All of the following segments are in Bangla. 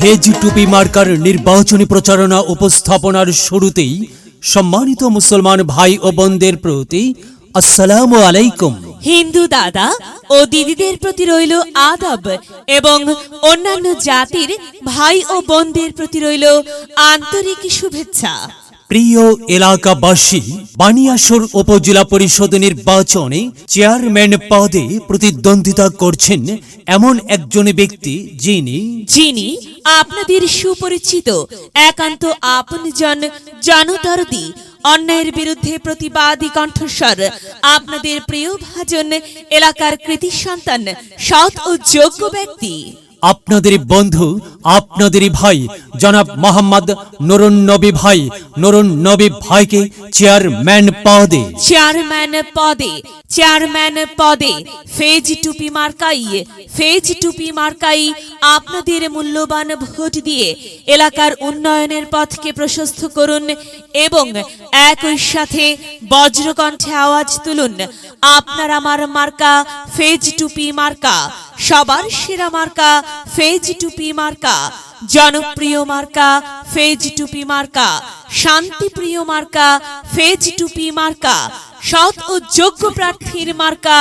ফেজ টুপি মার্কার নির্বাচনী প্রচারণা উপস্থাপনার শুরুতেই সম্মানিত মুসলমান ভাই ও বোনদের প্রতি আসসালাম আলাইকুম। হিন্দু দাদা ও দিদিদের প্রতি রইল আদব এবং অন্যান্য জাতির ভাই ও বোনদের প্রতি রইল আন্তরিক শুভেচ্ছা। প্রিয় এলাকাবাসী, বানিয়াসর উপজেলা পরিষদ নির্বাচনে চেয়ারম্যান পদে প্রতিদ্বন্দ্বিতা করছেন এমন একজন ব্যক্তি যিনি যিনি আপনাদের সুপরিচিত, একান্ত আপনজন, জনদরদি, অন্যায়ের বিরুদ্ধে প্রতিবাদী কণ্ঠস্বর, আপনাদের প্রিয় ভাজন এলাকার কৃতি সন্তান, সৎ ও যোগ্য ব্যক্তি। আপনাদের বন্ধু, আপনাদেরই ভাই, জনাব মোহাম্মদ নুরুন নবী ভাই। নুরুন নবী ভাইকে চেয়ারম্যান পদে। চেয়ারম্যান পদে চেয়ারম্যান পদে, ফেজ টুপি মার্কাই, ফেজ টুপি মার্কাই আপনাদের মূল্যবান ভোট দিয়ে এলাকার উন্নয়নের পথকে প্রশস্ত করুন এবং একই সাথে বজ্রকণ্ঠে আওয়াজ তুলুন। আপনার আমার মার্কা, ফেজ টুপি মার্কা সবার সেরা মার্কা, ফেজ টুপি মার্কা, জনপ্রিয় মার্কা, ফেজ টুপি মার্কা, শান্তিপ্রিয় মার্কা, ফেজ টুপি মার্কা, সৎ ও যোগ্য প্রার্থীর মার্কা,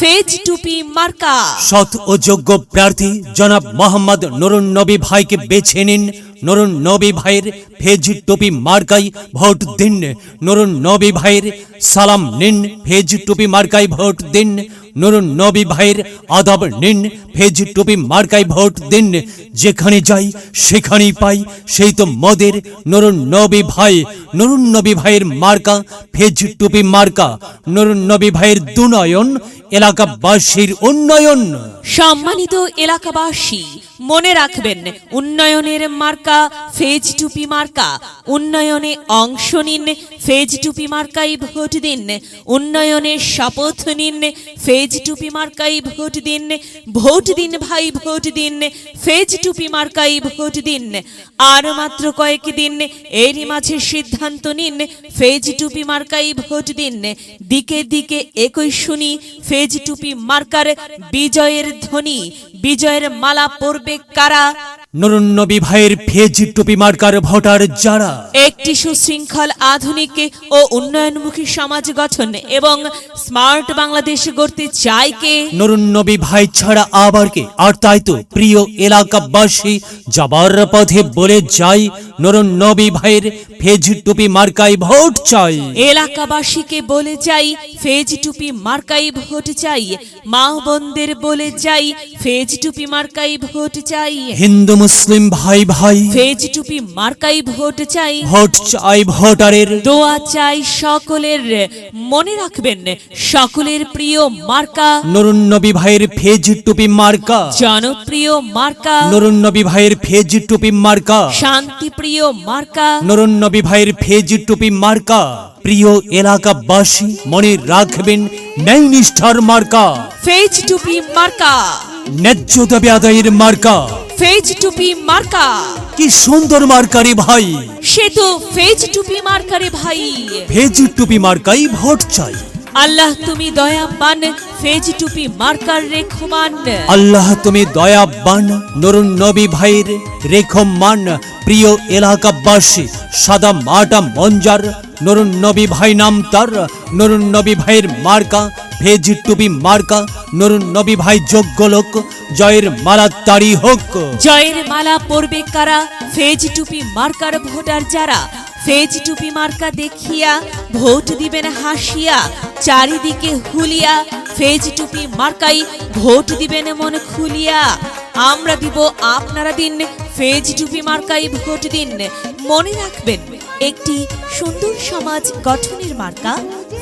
ফেজ টুপি মার্কা। সৎ ও যোগ্য প্রার্থী জনাব মোহাম্মদ নুরুন নবী ভাইকে বেছে নিন। নুরুন নবী ভাইয়ের ফেজ টুপি মার্কাই ভোট দিন। নুরুন নবী ভাইয়ের সালাম নিন। ফেজ টুপি মার্কাই ভোট দিন। নুরুন নবী ভাইয়ের আদব নিন ফেজ টুপি মার্কাই ভোট দিন। যেখানে যাই, সেখানেই পাই, সেই তো মদের নুরুন নবী ভাই। নুরুন নবী ভাইয়ের মার্কা ফেজ টুপি মার্কা। নুরুন নবী ভাইয়ের দুনয়ন, এলাকাবাসীর উন্নয়ন। সম্মানিত এলাকাবাসী, মনে রাখবেন, উন্নয়নের মার্কা ফেজ টুপি মার্কা। উন্নয়নে অংশ নিন ফেজ টুপি মার্কাই ভোট দিন। উন্নয়নের শপথ নিন ফেজ টুপি মার্কাই ভোট দিন ভোট দিন ভাই, ভোট দিন ফেজ টুপি মার্কাই ভোট দিন। আর মাত্র কয়েক দিন, এরই মাঝে সিদ্ধান্ত নিন ফেজ টুপি মার্কাই ভোট দিন। দিকে দিকে একই শুনি ফেজ টুপি মার্কার বিজয়ের ধ্বনি, বিজয়ের মালা পরবে কারা? নুরুন নবী ভাইয়ের ফেজ টুপি মার্কার ভোটার যারা? একটি সুশৃঙ্খল আধুনিক ও উন্নয়নমুখী সমাজ গঠন এবং স্মার্ট বাংলাদেশ গড়তে চায় কে? নুরুন নবী ভাই ছাড়া আবার কে? আর তাই তো প্রিয় এলাকাবাসী যাবার পথে বলে যাই নুরুন নবী ভাইয়ের ফেজ টুপি মার্কাই ভোট চাই। এলাকাবাসীকে বলে যাই ফেজ টুপি মার্কাই ভোট চাই। মা বোনদের বলে যাই ফেজ টুপি মার্কাই ভোট চাই। হিন্দু মুসলিম ভাই ভাই। ফেজ টুপি মার্কাই ভোট চাই। ভোট চাই ভোটারের। দোয়া চাই সকলের। মনে রাখবেন সকলের প্রিয় মার্কা। নুরুন নবী ভাইয়ের ফেজ টুপি মার্কা। জনপ্রিয় মার্কা। নুরুন নবী ভাইয়ের ফেজ টুপি মার্কা। শান্তিপ্রিয় মার্কা। নুরুন নবী ভাইয়ের ফেজ টুপি মার্কা। প্রিয় এলাকাবাসী মনে রাখবেন ন্যায় নিষ্ঠার মার্কা। ফেজ টুপি মার্কা। ন্যায্য দাবি আদায়ের মার্কা। ফেজ টুপি মার্কা। কি সুন্দর মার্কারি ভাই। সে তো ফেজ টুপি মার্কারে ভাই। ভেজ টুপি মার্কাই ভোট চাই। আল্লাহ তুমি দয়া দয়াবান ফেজ টুপি মার্কার রেখমান আল্লাহ তুমি দয়া দয়াবান নরুন নবী ভাইয়ের রেখমান প্রিয় এলাকাবাসী সাদা মাটা মঞ্জার নরুন নবী ভাই নাম তার নরুন নবী ভাইয়ের মার্কা ভেজ টুপি মার্কা নরুন নবী ভাই যোগ্য লোক, জয়ের মালা তারি হোক। জয়ের মালা পরবে কারা? ফেজ টুপি মার্কার ভোটার যারা? ফেজ টুপি মার্কা দেখিয়া ভোট দিবেন হাসিয়া, চারিদিকে হুলিয়া, ফেজ টুপি মার্কাই ভোট দিবেন মন খুলিয়া। আমরা দিব আপনারা দিন, ফেজ টুপি মার্কাই ভোট দিন। মনে রাখবেন, একটি সুন্দর সমাজ গঠনের মার্কা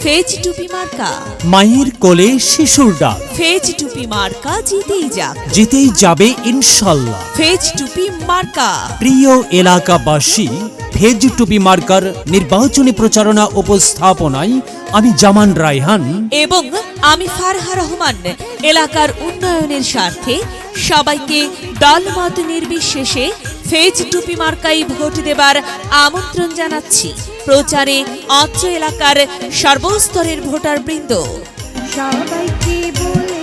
ফেজ টুপি মার্কা। মায়ের কোলে শিশুর ডাক। ফেজ টুপি মার্কা জিতেই যাক। জিতেই যাবে ইনশাল্লাহ। ফেজ টুপি মার্কা। প্রিয় এলাকাবাসী ফেজ টুপি মার্কার নির্বাচনী প্রচারণা উপস্থাপনায় আমি জামান রায়হান। এবং আমি ফারহা রহমান। এলাকার উন্নয়নের স্বার্থে সবাইকে দলমত নির্বিশেষে ফেজ টুপি মার্কাই ভোট দেবার আমন্ত্রণ জানাচ্ছি। প্রচারে অত্র এলাকার সর্বস্তরের ভোটার বৃন্দ সবাইকে বলে